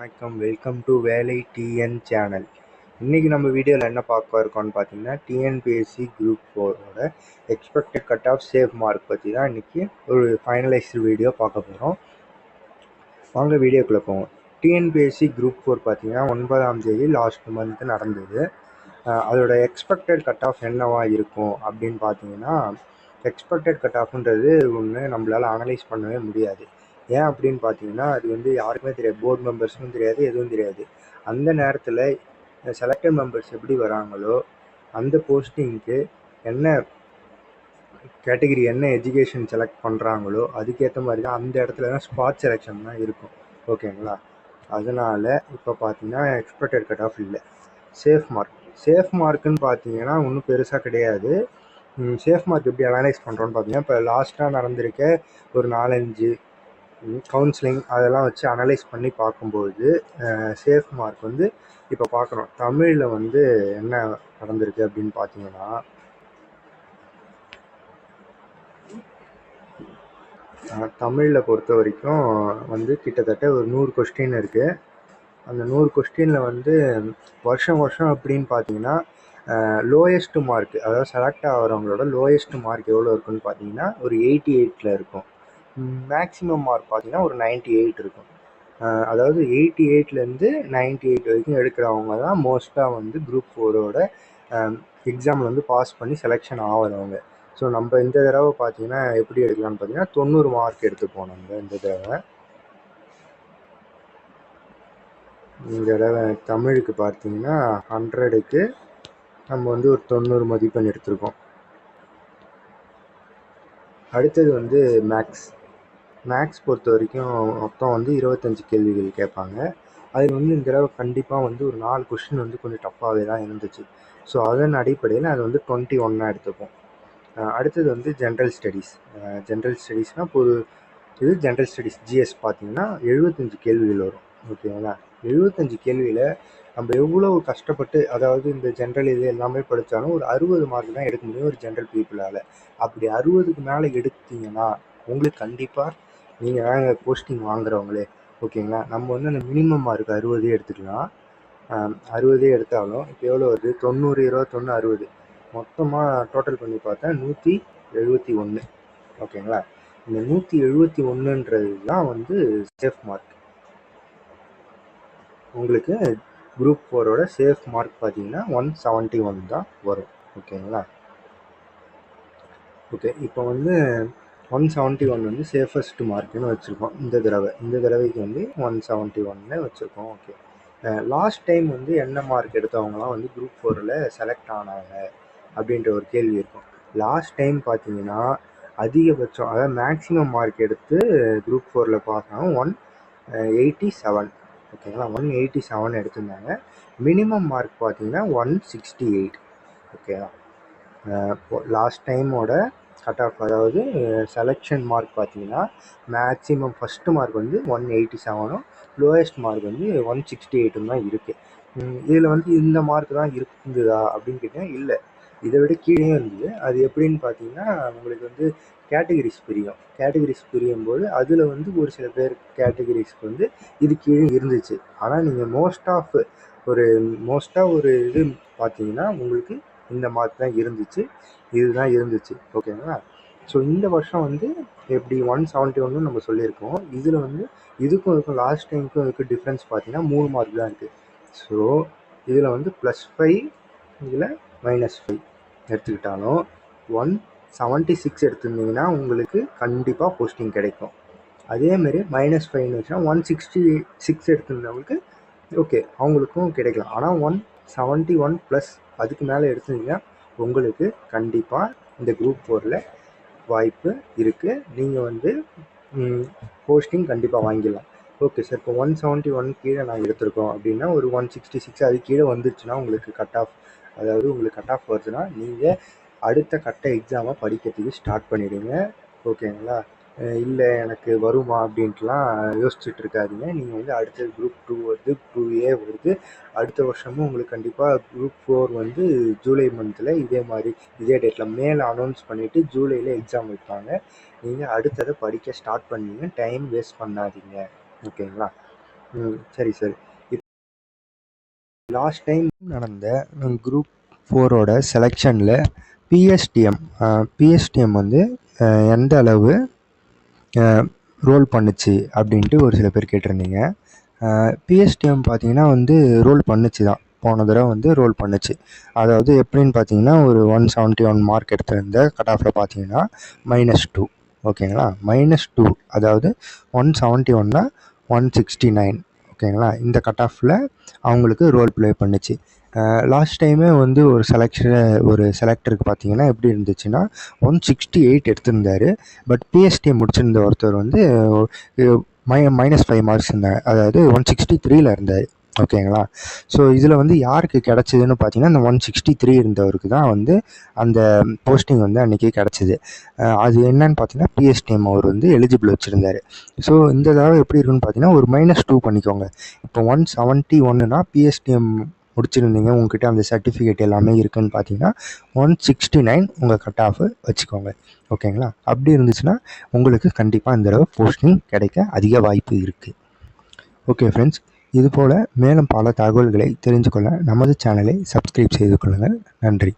வணக்கம் welcome to வேலை TN channel இன்றைக்கி நம்ம வீடியோவில் என்ன பார்க்க இருக்கோம்னு பார்த்தீங்கன்னா டிஎன்பிஎஸ்சி குரூப் ஃபோரோட expected cut off safe mark பற்றி தான் இன்றைக்கி ஒரு ஃபைனலைஸ்டு வீடியோ பார்க்க போகிறோம் வாங்க வீடியோக்குள்ளே போவோம். டிஎன்பிஎஸ்சி குரூப் ஃபோர் பார்த்தீங்கன்னா ஒன்பதாம் தேதி லாஸ்ட் மந்த் நடந்தது. அதோட எக்ஸ்பெக்டட் கட் ஆஃப் என்னவாக இருக்கும் அப்படின்னு பார்த்தீங்கன்னா எக்ஸ்பெக்டட் கட் ஆஃப்ன்றது ஒன்று நம்மளால் அனலைஸ் பண்ணவே முடியாது. ஏன் அப்படின்னு பார்த்தீங்கன்னா அது வந்து யாருக்குமே தெரியாது. போர்டு மெம்பர்ஸ்க்கும் தெரியாது எதுவும் தெரியாது. அந்த நேரத்தில் செலக்டட் மெம்பர்ஸ் எப்படி வராங்களோ அந்த போஸ்டிங்க்கு என்ன கேட்டகரி என்ன எஜுகேஷன் செலக்ட் பண்ணுறாங்களோ அதுக்கேற்ற மாதிரி தான் அந்த இடத்துல தான் ஸ்பாட் செலெக்ஷன் தான் இருக்கும். ஓகேங்களா அதனால் இப்போ பார்த்தீங்கன்னா எக்ஸ்பெக்டட் கட் ஆஃப் இல்லை. சேஃப் மார்க் சேஃப் மார்க்குன்னு பார்த்தீங்கன்னா ஒன்றும் பெருசாக கிடையாது. சேஃப் மார்க் எப்படி அனலைஸ் பண்ணுறோன்னு பார்த்தீங்கன்னா இப்போ லாஸ்ட்டாக நடந்திருக்க ஒரு நாலஞ்சு கவுன்சிலிங் அதெல்லாம் வச்சு அனலைஸ் பண்ணி பார்க்கும்போது சேஃப் மார்க் வந்து இப்போ பார்க்குறோம் தமிழில் வந்து என்ன நடந்திருக்கு அப்படின்னு பார்த்தீங்கன்னா தமிழில் பொறுத்த வரைக்கும் வந்து கிட்டத்தட்ட ஒரு நூறு கொஸ்டின் இருக்குது அந்த நூறு கொஸ்டினில் வந்து வருஷம் வருஷம் அப்படின்னு பார்த்தீங்கன்னா லோயஸ்ட் மார்க் அதாவது செலக்ட் ஆகிறவங்களோட லோயஸ்ட் மார்க் எவ்வளோ இருக்குன்னு பார்த்தீங்கன்னா ஒரு எயிட்டி எயிட்டில் இருக்கும். மேக்ஸிமம் மார்க் பார்த்தீங்கன்னா ஒரு நைன்ட்டி எயிட் இருக்கும். அதாவது எயிட்டி எயிட்லேருந்து நைன்ட்டி எயிட் வரைக்கும் எடுக்கிறவங்க தான் மோஸ்ட்டாக வந்து குரூப் ஃபோரோட எக்ஸாமில் வந்து பாஸ் பண்ணி செலெக்ஷன் ஆகிறவங்க. ஸோ நம்ம இந்த தடவை பார்த்தீங்கன்னா எப்படி எடுக்கலாம்னு பார்த்தீங்கன்னா தொண்ணூறு மார்க் எடுத்துப்போம் நம்ம இந்த தடவை. இந்த தடவை தமிழுக்கு பார்த்தீங்கன்னா ஹண்ட்ரடுக்கு நம்ம வந்து ஒரு தொண்ணூறு மதிப்பெண் எடுத்திருக்கோம். அடுத்தது வந்து மேக்ஸ் மேக்ஸ் பொறுத்த வரைக்கும் மொத்தம் வந்து இருபத்தஞ்சி கேள்விகள் கேட்பாங்க. அதில் வந்து இந்த தடவை கண்டிப்பாக வந்து ஒரு நாலு கொஷின் வந்து கொஞ்சம் டஃப்பாகவே தான் இருந்துச்சு. ஸோ அதன் அடிப்படையில் அது வந்து டுவெண்ட்டி ஒன்னாக எடுத்துப்போம். அடுத்தது வந்து ஜென்ரல் ஸ்டடீஸ் ஜென்ரல் ஸ்டடீஸ்னால் பொது ஒரு இது ஜென்ரல் ஸ்டடீஸ் ஜிஎஸ் பார்த்தீங்கன்னா எழுபத்தஞ்சு கேள்விகள் வரும். ஓகேங்களா எழுபத்தஞ்சு கேள்வியில் நம்ம எவ்வளோ கஷ்டப்பட்டு அதாவது இந்த ஜென்ரல் இது எல்லாமே படித்தாலும் ஒரு அறுபது மார்க் தான் எடுக்க முடியும் ஒரு ஜென்ரல் பீப்புளால் அப்படி அறுபதுக்கு மேலே எடுத்தீங்கன்னா உங்களுக்கு கண்டிப்பாக நீங்கள் தாங்க போஸ்டிங் வாங்குறவங்களே ஓகேங்களா நம்ம வந்து அந்த மினிமம் மார்க் அறுபதே எடுத்துக்கலாம். அறுபதே எடுத்தாலும் இப்போ எவ்வளோ வருது? தொண்ணூறு இருபத்தொன்று அறுபது. மொத்தமாக டோட்டல் பண்ணி பார்த்தா நூற்றி எழுபத்தி ஒன்று ஓகேங்களா இந்த நூற்றி எழுபத்தி ஒன்றுன்றது தான் வந்து சேஃப் மார்க் உங்களுக்கு குரூப் ஃபோரோட சேஃப் மார்க் பார்த்தீங்கன்னா ஒன் செவன்ட்டி ஒன் தான் வரும். ஓகேங்களா ஓகே இப்போ வந்து ஒன் செவன்ட்டி ஒன் வந்து சேஃபஸ்ட் மார்க்குன்னு வச்சுருக்கோம். இந்த தடவை. இந்த தடவைக்கு வந்து ஒன் செவன்ட்டி ஒன்னு வச்சுருக்கோம். ஓகே லாஸ்ட் டைம் வந்து என்ன மார்க் எடுத்தவங்களாம் வந்து குரூப் ஃபோரில் செலக்ட் ஆனாங்க அப்படின்ற ஒரு கேள்வி இருக்கும். லாஸ்ட் டைம் பார்த்தீங்கன்னா அதிகபட்சம் அதாவது மேக்ஸிமம் மார்க் எடுத்து குரூப் ஃபோரில் பார்த்தா ஒன் எயிட்டி செவன் ஓகேங்களா ஒன் எயிட்டி செவன் எடுத்திருந்தாங்க. மினிமம் மார்க் பார்த்தீங்கன்னா ஒன் சிக்ஸ்டி எயிட் ஓகேவா லாஸ்ட் டைமோட கட் ஆஃப் அதாவது செலெக்ஷன் மார்க் பார்த்தீங்கன்னா மேக்ஸிமம் ஃபஸ்ட்டு மார்க் வந்து ஒன் எயிட்டி செவனும் லோயஸ்ட் மார்க் வந்து ஒன் சிக்ஸ்டி எயிட்டும் தான் இருக்குது இதில் வந்து இந்த மார்க் தான் இருந்ததா அப்படின்னு கேட்டால் இல்லை. இதை விட கீழே இருந்தது. அது எப்படின்னு பார்த்தீங்கன்னா உங்களுக்கு வந்து கேட்டகரிஸ் பிரியும். கேட்டகரிஸ் பிரியும் போது அதில் வந்து ஒரு சில பேர் கேட்டகரிஸ்க்கு வந்து இது கீழே இருந்துச்சு. ஆனால் நீங்கள் மோஸ்ட் ஆஃப் ஒரு மோஸ்ட்டாக ஒரு இது பார்த்தீங்கன்னா உங்களுக்கு இந்த மார்க் தான் இருந்துச்சு இதுதான் இருந்துச்சு. ஓகேங்களா ஸோ இந்த வருஷம் வந்து எப்படி ஒன் செவன்ட்டி ஒன்னு நம்ம சொல்லியிருக்கோம். இதில் வந்து இதுக்கும் இருக்கும் லாஸ்ட் டைமுக்கும் இதுக்கு டிஃப்ரென்ஸ் பார்த்தீங்கன்னா மூணு மார்க் தான் இருக்குது ஸோ இதில் வந்து ப்ளஸ் ஃபைவ் இதில் மைனஸ் ஃபைவ் எடுத்துக்கிட்டாலும் ஒன் செவன்ட்டி சிக்ஸ் எடுத்திருந்தீங்கன்னா உங்களுக்கு கண்டிப்பாக போஸ்டிங் கிடைக்கும். அதேமாரி மைனஸ் ஃபைவ்னு வச்சுன்னா ஒன் சிக்ஸ்டி சிக்ஸ் எடுத்திருந்தவங்களுக்கு ஓகே அவங்களுக்கும் கிடைக்கலாம். ஆனால் ஒன் செவன்ட்டி ஒன் ப்ளஸ் அதுக்கு மேலே எடுத்தீங்கன்னா உங்களுக்கு கண்டிப்பாக இந்த குரூப் ஃபோரில் வாய்ப்பு இருக்குது நீங்கள் வந்து போஸ்டிங் கண்டிப்பாக வாங்கிடலாம். ஓகே சார் இப்போ ஒன் செவன்ட்டி ஒன் கீழே நான் எடுத்திருக்கோம் அப்படின்னா ஒரு ஒன் சிக்ஸ்டி சிக்ஸ் அது கீழே வந்துருச்சுன்னா உங்களுக்கு கட் ஆஃப் அதாவது உங்களுக்கு கட் ஆஃப் வருதுன்னா நீங்கள் அடுத்த கட்ட எக்ஸாமை படிக்கிறதுக்கு ஸ்டார்ட் பண்ணிவிடுங்க ஓகேங்களா இல்லை எனக்கு வருமா அப்படின்ட்டுலாம் யோசிச்சுட்டு இருக்காதீங்க. நீங்கள் வந்து அடுத்தது குரூப் டூ வருது டூ ஏ வருது. அடுத்த வருஷமும் உங்களுக்கு கண்டிப்பாக குரூப் ஃபோர் வந்து ஜூலை மந்தில் இதே மாதிரி இதே டேட்டில் மேலே அனௌன்ஸ் பண்ணிவிட்டு ஜூலையில் எக்ஸாம் வைப்பாங்க. நீங்கள் அடுத்ததை படிக்க ஸ்டார்ட் பண்ணீங்க டைம் வேஸ்ட் பண்ணாதீங்க. ஓகேங்களா? ம் சரி சார். லாஸ்ட் டைம் நடந்த குரூப் ஃபோரோட செலெக்ஷனில் பிஎஸ்டிஎம் பிஎஸ்டிஎம் வந்து எந்த அளவு ரோல் பண்ணுச்சு அப்படின்ட்டு ஒரு சில பேர் கேட்டிருந்தீங்க. பிஎஸ்டிஎம் பார்த்தீங்கன்னா வந்து ரோல் பண்ணுச்சு தான். போன தடவை வந்து ரோல் பண்ணுச்சு. அதாவது எப்படின்னு பார்த்தீங்கன்னா ஒரு ஒன் செவன்ட்டி ஒன் மார்க் எடுத்திருந்த கட் ஆஃபில் பார்த்தீங்கன்னா மைனஸ் டூ ஓகேங்களா மைனஸ் டூ அதாவது ஒன் செவன்ட்டி ஒன்னா ஒன் சிக்ஸ்டி நைன் ஓகேங்களா இந்த கட் ஆஃபில் அவங்களுக்கு ரோல் ப்ளே பண்ணுச்சு. லாஸ்ட் டைமே வந்து ஒரு செலெக்ஷன் ஒரு செலக்டருக்கு பார்த்தீங்கன்னா எப்படி இருந்துச்சுன்னா ஒன் சிக்ஸ்டி எயிட் எடுத்திருந்தாரு பட் பிஎஸ்டி முடிச்சிருந்த ஒருத்தர் வந்து மை மைனஸ் ஃபைவ் மார்க்ஸ் இருந்தாங்க அதாவது ஒன் சிக்ஸ்டி த்ரீல இருந்தார். ஓகேங்களா ஸோ இதில் வந்து யாருக்கு கிடச்சிதுன்னு பார்த்தீங்கன்னா இந்த ஒன் சிக்ஸ்டி த்ரீ இருந்தவருக்கு தான் வந்து அந்த போஸ்டிங் வந்து அன்றைக்கி கிடச்சிது. அது என்னன்னு பார்த்தீங்கன்னா பிஎஸ்டிஎம் அவர் வந்து எலிஜிபிள் வச்சுருந்தாரு. ஸோ இந்த தடவை எப்படி இருக்குன்னு பார்த்தீங்கன்னா ஒரு மைனஸ் டூ பண்ணிக்கோங்க. இப்போ ஒன் செவன்ட்டி ஒன்றுனா பிஎஸ்டிஎம் முடிச்சிருந்தீங்க உங்ககிட்ட அந்த சர்டிஃபிகேட் எல்லாமே இருக்குன்னு பார்த்தீங்கன்னா ஒன் சிக்ஸ்டி நைன் உங்கள் கட் ஆஃப் வச்சுக்கோங்க. ஓகேங்களா? அப்படி இருந்துச்சுன்னா உங்களுக்கு கண்டிப்பாக இந்த தடவை போஸ்டிங் கிடைக்க அதிக வாய்ப்பு இருக்குது ஓகே ஃப்ரெண்ட்ஸ் இதுபோல் மேலும் பல தகவல்களை தெரிஞ்சு கொள்ள நமது சேனலை சப்ஸ்கிரைப் செய்து கொள்ளுங்கள். நன்றி.